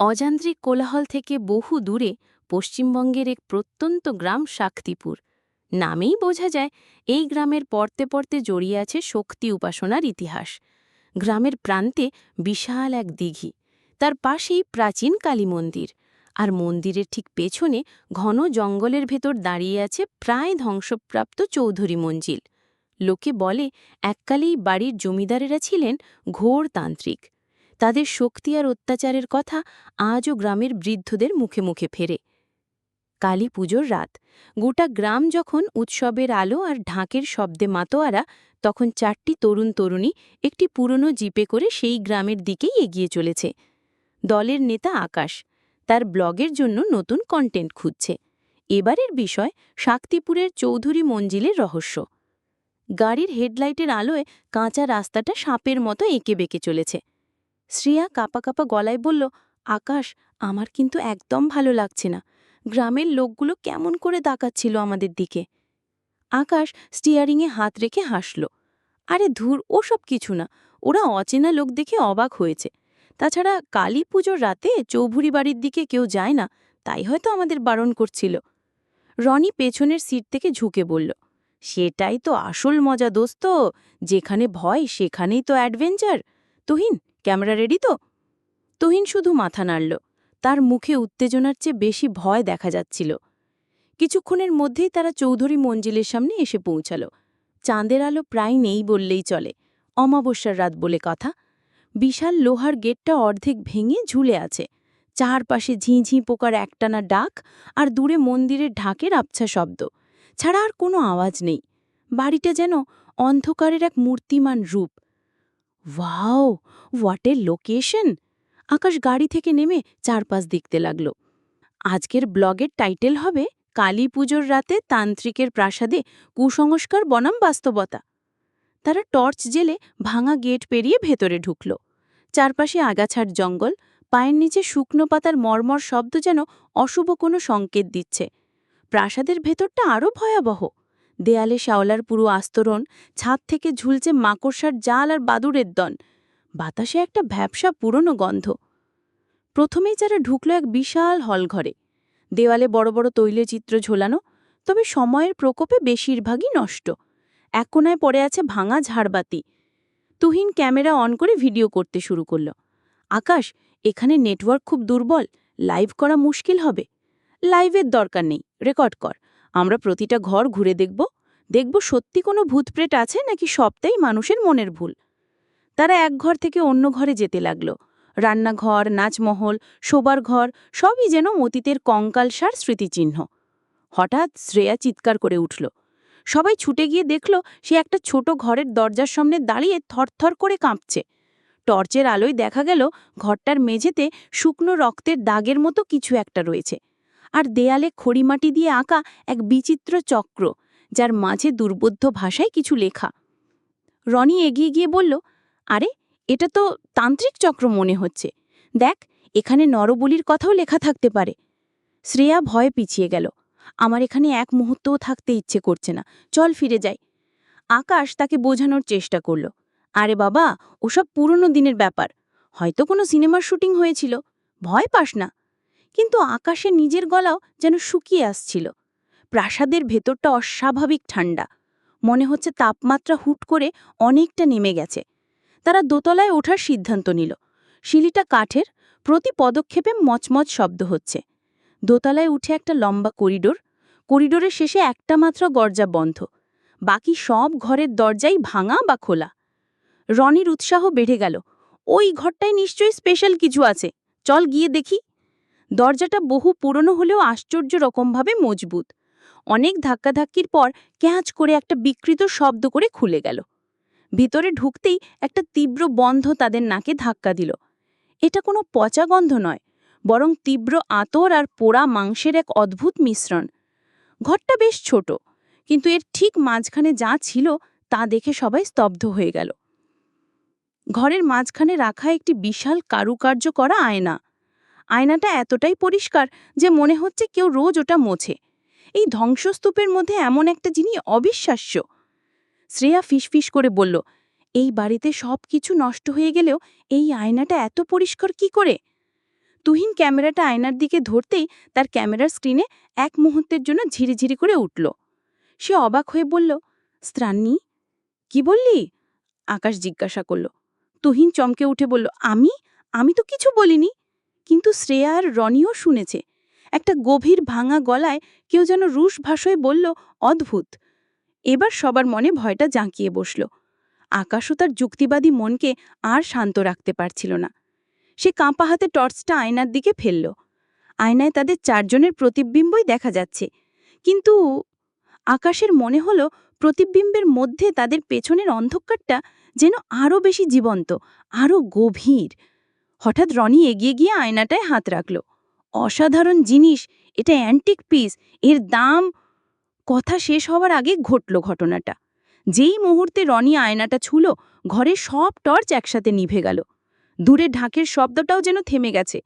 অযান্ত্রিক কোলাহল থেকে বহু দূরে পশ্চিমবঙ্গের এক প্রত্যন্ত গ্রাম শাক্তিপুর নামেই বোঝা যায়, এই গ্রামের পরতে পরতে জড়িয়ে আছে শক্তি উপাসনার ইতিহাস। গ্রামের প্রান্তে বিশাল এক দিঘি, তার পাশেই প্রাচীন কালী মন্দির, আর মন্দিরের ঠিক পেছনে ঘন জঙ্গলের ভেতর দাঁড়িয়ে আছে প্রায় ধ্বংসপ্রাপ্ত চৌধুরী মঞ্জিল। লোকে বলে, এককালেই বাড়ির জমিদারেরা ছিলেন ঘোর তান্ত্রিক তাদের শক্তি আর অত্যাচারের কথা আজও গ্রামের বৃদ্ধদের মুখে মুখে ফেরে। কালী পুজোর রাত, গোটা গ্রাম যখন উৎসবের আলো আর ঢাকের শব্দে মাতোয়ারা, তখন চারটি তরুণ তরুণী একটি পুরনো জিপে করে সেই গ্রামের দিকেই এগিয়ে চলেছে। দলের নেতা আকাশ, তার ব্লগের জন্য নতুন কন্টেন্ট খুঁজছে। এবারের বিষয় শাক্তিপুরের চৌধুরী মঞ্জিলের রহস্য। গাড়ির হেডলাইটের আলোয় কাঁচা রাস্তাটা সাপের মতো এঁকে বেঁকে চলেছে। শ্রেয়া কাপা কাপা গলায় বলল, আকাশ, আমার কিন্তু একদম ভালো লাগছে না। গ্রামের লোকগুলো কেমন করে তাকাচ্ছিল আমাদের দিকে। আকাশ স্টিয়ারিংয়ে হাত রেখে হাসল, আরে ধুর, ওসব কিছু না। ওরা অচেনা লোক দেখে অবাক হয়েছে। তাছাড়া কালী পুজোর রাতে চৌভুরি বাড়ির দিকে কেউ যায় না, তাই হয়তো আমাদের বারণ করছিল। রনি পেছনের সিট থেকে ঝুঁকে বলল, সেটাই তো আসল মজা দোস্ত। যেখানে ভয়, সেখানেই তো অ্যাডভেঞ্চার তুহিন ক্যামেরা রেডি তো? তুহিন শুধু মাথা নাড়ল। তার মুখে উত্তেজনার চেয়ে বেশি ভয় দেখা যাচ্ছিল। কিছুক্ষণের মধ্যেই তারা চৌধুরী মঞ্জিলের সামনে এসে পৌঁছাল। চাঁদের আলো প্রায় নেই বললেই চলে। অমাবস্যার রাত বলে কথা। বিশাল লোহার গেটটা অর্ধেক ভেঙে ঝুলে আছে। চারপাশে ঝিঁঝি পোকার একটানা ডাক আর দূরে মন্দিরের ঢাকের আবছা শব্দ। ছাড়া আর কোনো আওয়াজ নেই। বাড়িটা যেন অন্ধকারের এক মূর্তিমান রূপ। Wow what a location Akash গাড়ি থেকে নেমে চারপাশ দেখতে লাগল। আজকের ব্লগের টাইটেল হবে কালী পুজোর রাতে তান্ত্রিকের প্রাসাদে কুসংস্কার বনাম বাস্তবতা। তারা টর্চ জেলে ভাঙা গেট পেরিয়ে ভেতরে ঢুকল। চারপাশে আগাছার জঙ্গল, পায়ের নিচে শুকনো পাতার মর্মর শব্দ যেন অশুভ কোনো সংকেত দিচ্ছে। প্রাসাদের ভেতরটা আরও ভয়াবহ। দেয়ালে শাওলার পুরো আস্তরণ, ছাদ থেকে ঝুলছে মাকড়সার জাল আর বাদুরের দন। বাতাসে একটা ভ্যাবসা পুরনো গন্ধ। প্রথমেই যারা ঢুকল এক বিশাল হলঘরে দেওয়ালে বড় বড় তৈলচিত্র ঝোলানো, তবে সময়ের প্রকোপে বেশিরভাগই নষ্ট। এক কোনায় পড়ে আছে ভাঙা ঝাড়বাতি। তুহিন ক্যামেরা অন করে ভিডিও করতে শুরু করল। আকাশ, এখানে নেটওয়ার্ক খুব দুর্বল, লাইভ করা মুশকিল হবে। লাইভের দরকার নেই, রেকর্ড কর। আমরা প্রতিটা ঘর ঘুরে দেখব। দেখব সত্যি কোনো ভূতপ্রেট আছে নাকি সবটাই মানুষের মনের ভুল। তারা এক ঘর থেকে অন্য ঘরে যেতে লাগল। রান্নাঘর, নাচমহল, শোবার ঘর, সবই যেন অতীতের কঙ্কালসার স্মৃতিচিহ্ন। হঠাৎ শ্রেয়া চিৎকার করে উঠল। সবাই ছুটে গিয়ে দেখল সে একটা ছোট ঘরের দরজার সামনে দাঁড়িয়ে থরথর করে কাঁপছে। টর্চের আলোয় দেখা গেল ঘরটার মেঝেতে শুকনো রক্তের দাগের মতো কিছু একটা রয়েছে। আর দেয়ালে খড়িমাটি দিয়ে আঁকা এক বিচিত্র চক্র, যার মাঝে দুর্বোধ্য ভাষায় কিছু লেখা। রনি এগিয়ে গিয়ে বলল, আরে, এটা তো তান্ত্রিক চক্র মনে হচ্ছে। দেখ, এখানে নরবলির কথাও লেখা থাকতে পারে। শ্রেয়া ভয়ে পিছিয়ে গেল। আমার এখানে এক মুহূর্তও থাকতে ইচ্ছে করছে না। চল ফিরে যাই। আকাশ তাকে বোঝানোর চেষ্টা করল। আরে বাবা, ওসব পুরনো দিনের ব্যাপার। হয়তো কোনো সিনেমার শুটিং হয়েছিল। ভয় পাস না। কিন্তু আকাশে নিজের গলাও যেন শুকিয়ে আসছিল। প্রাসাদের ভেতরটা অস্বাভাবিক ঠান্ডা। মনে হচ্ছে তাপমাত্রা হুট করে অনেকটা নেমে গেছে। তারা দোতলায় ওঠার সিদ্ধান্ত নিল। শিলিটা কাঠের, প্রতি পদক্ষেপে মচমচ শব্দ হচ্ছে। দোতলায় উঠে একটা লম্বা করিডোর। করিডোরের শেষে একটা মাত্র দরজা বন্ধ। বাকি সব ঘরের দরজাই ভাঙা বা খোলা। রনির উৎসাহ বেড়ে গেল। ওই ঘরটায় নিশ্চয়ই স্পেশাল কিছু আছে। চল গিয়ে দেখি। দরজাটা বহু পুরনো হলেও আশ্চর্য রকমভাবে মজবুত। অনেক ধাক্কাধাক্কির পর ক্যাঁচ করে একটা বিকৃত শব্দ করে খুলে গেল। ভিতরে ঢুকতেই একটা তীব্র বন্ধ তাদের নাকে ধাক্কা দিল। এটা কোনো পচা গন্ধ নয়, বরং তীব্র আতর আর পোড়া মাংসের এক অদ্ভুত মিশ্রণ। ঘরটা বেশ ছোট, কিন্তু এর ঠিক মাঝখানে যা ছিল তা দেখে সবাই স্তব্ধ হয়ে গেল। ঘরের মাঝখানে রাখা একটি বিশাল কারুকার্য করা আয়না। আয়নাটা এতটাই পরিষ্কার যে মনে হচ্ছে কেউ রোজ ওটা মোছে। এই ধ্বংসস্তূপের মধ্যে এমন একটা জিনিস অবিশ্বাস্য। শ্রেয়া ফিসফিস করে বলল, এই বাড়িতে সব কিছু নষ্ট হয়ে গেলেও এই আয়নাটা এত পরিষ্কার কি করে? তুহিন ক্যামেরাটা আয়নার দিকে ধরতেই তার ক্যামেরার স্ক্রিনে এক মুহূর্তের জন্য ঝিরিঝিরি করে উঠল। সে অবাক হয়ে বলল স্ত্রান্নি কি বললি? আকাশ জিজ্ঞাসা করল। তুহিন চমকে উঠে বলল, আমি? আমি তো কিছু বলিনি। কিন্তু শ্রেয়া আর রনিও শুনেছে। একটা গভীর ভাঙা গলায় কেউ যেন রুশ ভাষায় বলল, অদ্ভুত। এবার সবার মনে ভয়টা জাঁকিয়ে বসল। আকাশও তার যুক্তিবাদী মনকে আর শান্ত রাখতে পারছিল না। সে কাঁপা হাতে টর্চটা আয়নার দিকে ফেলল। আয়নায় তাদের চারজনের প্রতিবিম্বই দেখা যাচ্ছে। কিন্তু আকাশের মনে হলো, প্রতিবিম্বের মধ্যে তাদের পেছনের অন্ধকারটা যেন আরও বেশি জীবন্ত, আরও গভীর। হঠাৎ রনি এগিয়ে গিয়ে আয়নাটায় হাত রাখল। অসাধারণ জিনিস, এটা অ্যান্টিক পিস এর দাম, কথা শেষ হওয়ার আগে ঘটল ঘটনাটা। যেই মুহূর্তে রনি আয়নাটা ছুল, ঘরে সব টর্চ একসাথে নিভে গেল। দূরে ঢাকের শব্দটাও যেন থেমে গেছে।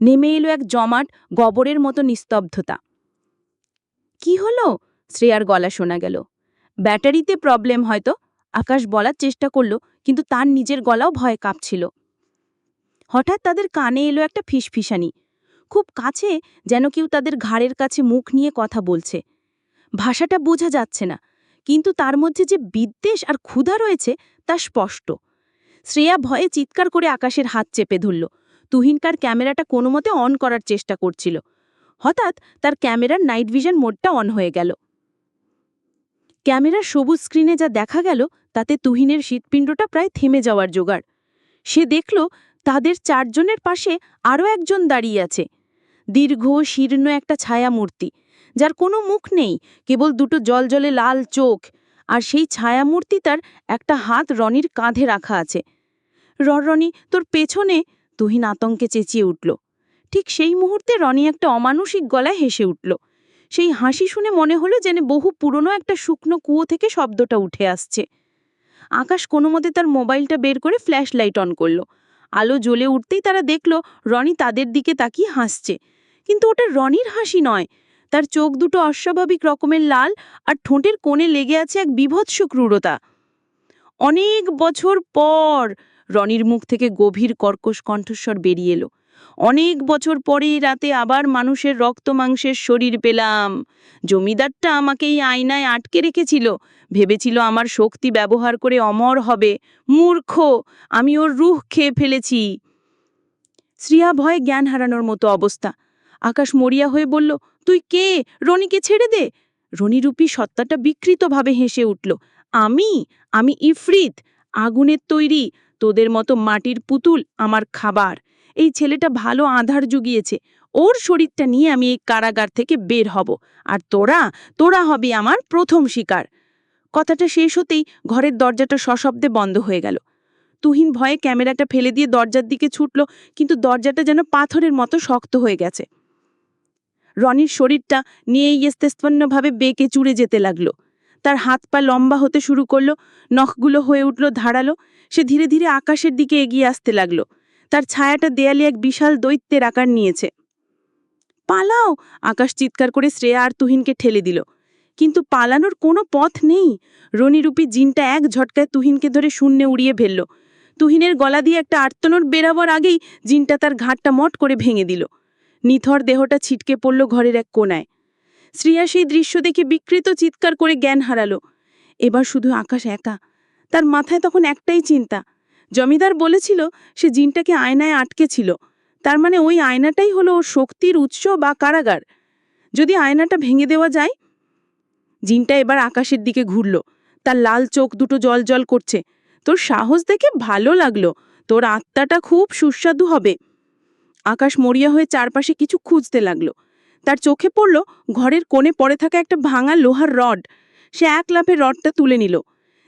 নেমে এলো এক জমাট, গবরের মতো নিস্তব্ধতা। কি হলো? শ্রেয়ার গলা শোনা গেল। ব্যাটারিতে প্রবলেম হয়তো। আকাশ বলার চেষ্টা করল, কিন্তু তার নিজের গলাও ভয়ে কাঁপছিল। হঠাৎ তাদের কানে এলো একটা ফিসফিসানি। খুব কাছে যেন কেউ তাদের ঘাড়ের কাছে মুখ নিয়ে কথা বলছে। ভাষাটা বোঝা যাচ্ছে না, কিন্তু তার মধ্যে যে বিদ্বেষ আর ক্ষুধা রয়েছে তা স্পষ্ট। শ্রেয়া ভয়ে চিৎকার করে আকাশের হাত চেপে ধরল। তুহিনকার ক্যামেরাটা কোনো মতে অন করার চেষ্টা করছিল। হঠাৎ তার ক্যামেরার নাইট ভিশন মোডটা অন হয়ে গেল। ক্যামেরার সবুজ স্ক্রিনে যা দেখা গেল, তাতে তুহিনের শীতপিণ্ডটা প্রায় থেমে যাওয়ার জোগাড়। সে দেখল তাদের চারজনের পাশে আরও একজন দাঁড়িয়ে আছে। দীর্ঘ, শীর্ণ একটা ছায়ামূর্তি, যার কোনো মুখ নেই, কেবল দুটো জলজলে লাল চোখ, আর সেই ছায়ামূর্তি তার একটা হাত রনির কাঁধে রাখা আছে। রনি তোর পেছনে? তুহিন আতঙ্কে চেঁচিয়ে উঠল। ঠিক সেই মুহূর্তে রনি একটা অমানসিক গলায় হেসে উঠল। সেই হাসি শুনে মনে হলো যেন বহু পুরনো একটা শুকনো কুয়ো থেকে শব্দটা উঠে আসছে। আকাশ কোনো মতে তার মোবাইলটা বের করে ফ্ল্যাশ লাইট অন করল। আলো জ্বলে উঠতেই তারা দেখল রনি তাদের দিকে তাকিয়ে হাসছে। কিন্তু ওটা রনির হাসি নয়। তার চোখ দুটো অস্বাভাবিক রকমের লাল আর ঠোঁটের কোণে লেগে আছে এক বিভৎস ক্রূরতা। অনেক বছর পর রনির মুখ থেকে গভীর কর্কশ কণ্ঠস্বর বেরিয়ে এলো। অনেক বছর পরে রাতে আবার মানুষের রক্ত মাংসের শরীর পেলাম। জমিদারটা আমাকে এই আয়নায় আটকে রেখেছিল। ভেবেছিল আমার শক্তি ব্যবহার করে অমর হবে। মূর্খ! আমি ওর রুহ খেয়ে ফেলেছি। শ্রিয়া ভয়ে জ্ঞান হারানোর মতো অবস্থা। আকাশ মরিয়া হয়ে বলল, তুই কে? রনিকে ছেড়ে দে! রনিরূপী সত্তাটা বিকৃতভাবে হেসে উঠল, আমি? আমি ইফরিত! আগুনের তৈরি! তোদের মতো মাটির পুতুল আমার খাবার! এই ছেলেটা ভালো আধার জুগিয়েছে। ওর শরীরটা নিয়ে আমি এই কারাগার থেকে বের হব। আর তোরা তোরা হবে আমার প্রথম শিকার। কথাটা শেষ হতেই ঘরের দরজাটা সশব্দে বন্ধ হয়ে গেল। তুহিন ভয়ে ক্যামেরাটা ফেলে দিয়ে দরজার দিকে ছুটল, কিন্তু দরজাটা যেন পাথরের মতো শক্ত হয়ে গেছে। রনির শরীরটা নিয়েই ইস্তেস্পন্নভাবে বেঁকে চুড়ে যেতে লাগল। তার হাত পা লম্বা হতে শুরু করল, নখগুলো হয়ে উঠল ধারালো। সে ধীরে ধীরে আকাশের দিকে এগিয়ে আসতে লাগল। তার ছায়াটা দেয়ালে এক বিশাল দৈত্যের আকার নিয়েছে। পালাও! আকাশ চিৎকার করে শ্রেয়া আর তুহিনকে ঠেলে দিল। কিন্তু পালানোর কোনো পথ নেই। রনিরূপী জিনটা এক ঝটকায় তুহিনকে ধরে শূন্যে উড়িয়ে ফেলল। তুহিনের গলা দিয়ে একটা আর্তনোর বেরাবার আগেই জিনটা তার ঘাটটা মট করে ভেঙে দিল। নিথর দেহটা ছিটকে পড়ল ঘরের এক কোনায় শ্রিয়া সেই দৃশ্য দেখে বিকৃত চিৎকার করে জ্ঞান হারালো। এবার শুধু আকাশ একা। তার মাথায় তখন একটাই চিন্তা। জমিদার বলেছিল, সে জিনটাকে আয়নায় আটকে ছিল তার মানে ওই আয়নাটাই হলো ওর শক্তির উৎস বা কারাগার। যদি আয়নাটা ভেঙে দেওয়া যায়? জিনটা এবার আকাশের দিকে ঘুরল। তার লাল চোখ দুটো জল জল করছে। তোর সাহস দেখে ভালো লাগল। তোর আত্মাটা খুব সুস্বাদু হবে। আকাশ মরিয়া হয়ে চারপাশে কিছু খুঁজতে লাগল। তার চোখে পড়ল ঘরের কোণে পড়ে থাকা একটা ভাঙা লোহার রড। সে এক লাফে রডটা তুলে নিল।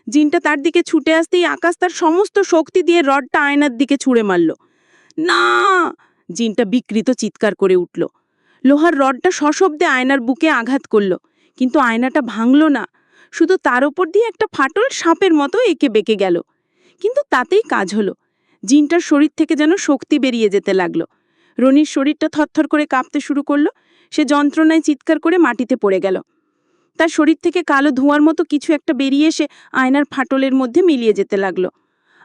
জিনটা তার দিকে ছুটে আসতেই আকাশ তার সমস্ত শক্তি দিয়ে রডটা আয়নার দিকে ছুঁড়ে মারল। না! জিনটা বিকৃত চিৎকার করে উঠল। লোহার রডটা সশব্দে আয়নার বুকে আঘাত করল, কিন্তু আয়নাটা ভাঙল না। শুধু তার ওপর দিয়ে একটা ফাটল সাপের মতো এঁকে বেঁকে গেল। কিন্তু তাতেই কাজ হলো। জিনটার শরীর থেকে যেন শক্তি বেরিয়ে যেতে লাগল। রনির শরীরটা থরথর করে কাঁপতে শুরু করল। সে যন্ত্রণায় চিৎকার করে মাটিতে পড়ে গেল। তার শরীর থেকে কালো ধোঁয়ার মতো কিছু একটা বেরিয়ে এসে আয়নার ফাটলের মধ্যে মিলিয়ে যেতে লাগল।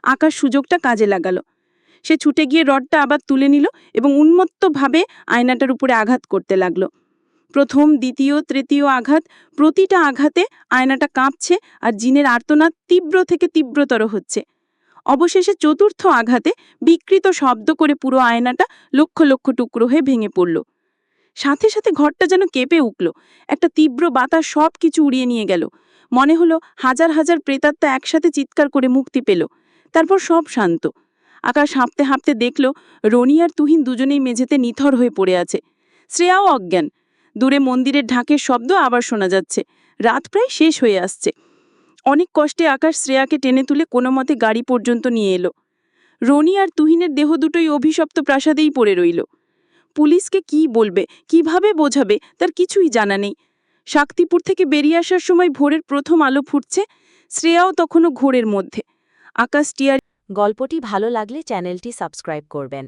আকাশ সুযোগটা কাজে লাগালো। সে ছুটে গিয়ে রডটা আবার তুলে নিল এবং উন্মত্তভাবে আয়নাটার উপরে আঘাত করতে লাগল। প্রথম, দ্বিতীয়, তৃতীয় আঘাত, প্রতিটা আঘাতে আয়নাটা কাঁপছে আর জিনের আর্তনাদ তীব্র থেকে তীব্রতর হচ্ছে। অবশেষে চতুর্থ আঘাতে বিকৃত শব্দ করে পুরো আয়নাটা লক্ষ লক্ষ টুকরো হয়ে ভেঙে পড়ল। সাথে সাথে ঘরটা যেন কেঁপে উঠল। একটা তীব্র বাতাস সব কিছু উড়িয়ে নিয়ে গেল। মনে হলো হাজার হাজার প্রেতাত্মা একসাথে চিৎকার করে মুক্তি পেল। তারপর সব শান্ত। আকাশ হাঁপতে হাঁপতে দেখল রনি আর তুহিন দুজনেই মেঝেতে নিথর হয়ে পড়ে আছে। শ্রেয়াও অজ্ঞান। দূরে মন্দিরের ঢাকের শব্দ আবার শোনা যাচ্ছে। রাত প্রায় শেষ হয়ে আসছে। অনেক কষ্টে আকাশ শ্রেয়াকে টেনে তুলে কোনো মতে গাড়ি পর্যন্ত নিয়ে এলো। রনি আর তুহিনের দেহ দুটোই অভিশপ্ত প্রাসাদেই পড়ে রইল। পুলিশকে কি বলবে, কীভাবে বোঝাবে, তার কিছুই জানা নেই। শাক্তিপুর থেকে বেরিয়ে আসার সময় ভোরের প্রথম আলো ফুটছে শ্রেয়াও তখনও ঘোরের মধ্যে। আকাশ টিয়ার গল্পটি ভালো লাগলে চ্যানেলটি সাবস্ক্রাইব করবেন।